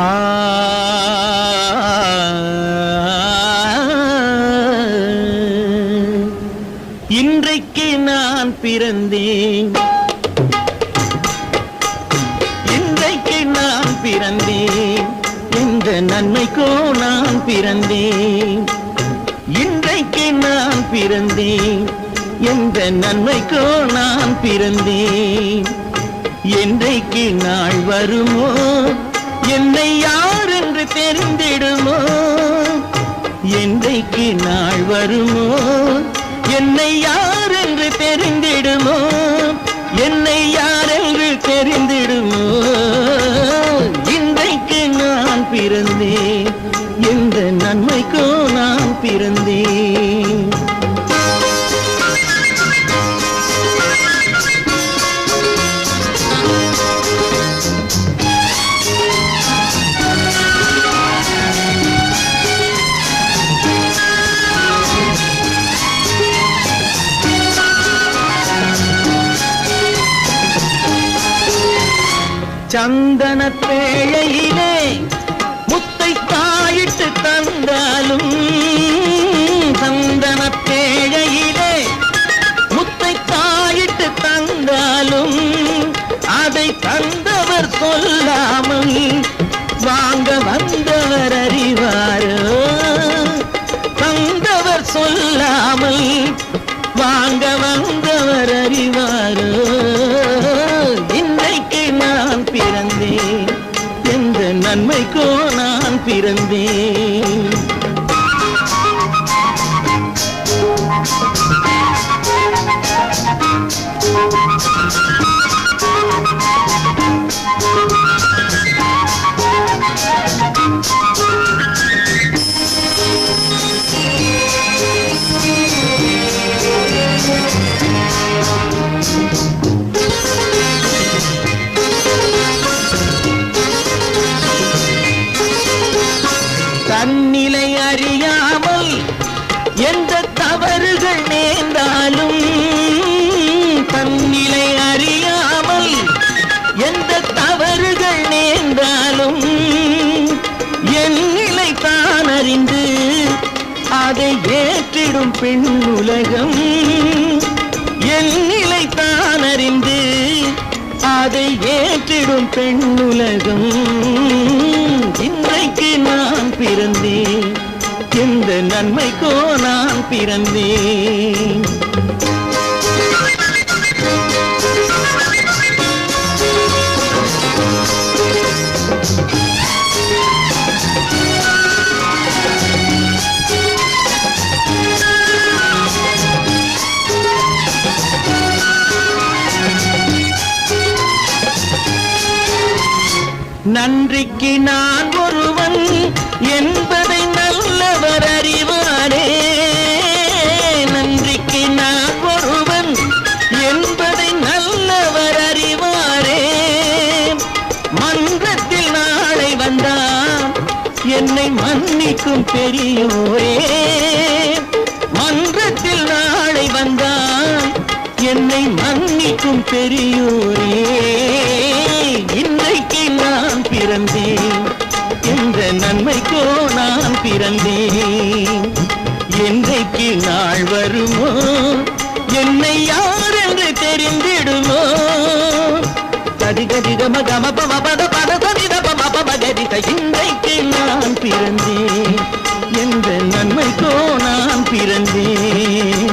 ஆ. இன்றைக்கு நான் பிறந்தேன். இன்றைக்கு நான் பிறந்தேன். என்ற நன்மைக்கோ நான் பிறந்தேன். இன்றைக்கு நான் பிறந்தேன். என்ற நன்மைக்கோ நான் பிறந்தேன். என்றைக்கு நாள் வருமோ என்னை யார் என்று தெரிந்திடுமோ? என்றைக்கு நாள் வருமோ? என்னை யார் என்று தெரிந்திடுமோ? என்னை யார் என்று தெரிந்திடுமோ? இன்றைக்கு நான் பிறந்தேன். எந்த நன்மைக்கோ நான் பிறந்தேன். சந்தன பேழையிலே முத்தை தாயிட்டு தந்தாலும் சந்தன பேழையிலே முத்தை தாயிட்டு தந்தாலும் அதை தந்தவர் சொல்லாமல் வாங்க வந்தவர் அறிவாரோ? தந்தவர் சொல்லாமல் வாங்க வந்தவர் அறிவாரோ? நன்மைக்கோ நான் பிறந்தேன். தன்னிலை அதை ஏற்றிடும் பெண் உலகம் என் நிலை தான் அறிந்து அதை ஏற்றிடும் பெண் உலகம் இன்றைக்கு நான் பிறந்தேன். எந்த நன்மைக்கோ நான் பிறந்தேன். நன்றிக்கு நான் ஒருவன் என்பதை நல்லவர் அறிவாரே. நன்றிக்கு நான் ஒருவன் என்பதை நல்லவர் அறிவாரே. மன்றத்தில் நாளை வந்தான் என்னை மன்னிக்கும் பெரியோரே. மன்றத்தில் நாளை வந்தான் என்னை மன்னிக்கும் பெரியோரே. இன்றைக்கு பிறந்தேன். எந்த நன்மைக்கோ நான் பிறந்தேன். என்றைக்கு நாள் வருமோ? என்னை யார் என்று தெரிந்திடுமோ கதிகதி கம பம பத பத சதித பம பம கதித இன்றைக்கு நான் பிறந்தேன். எந்த நன்மைக்கோ நான் பிறந்தேன்.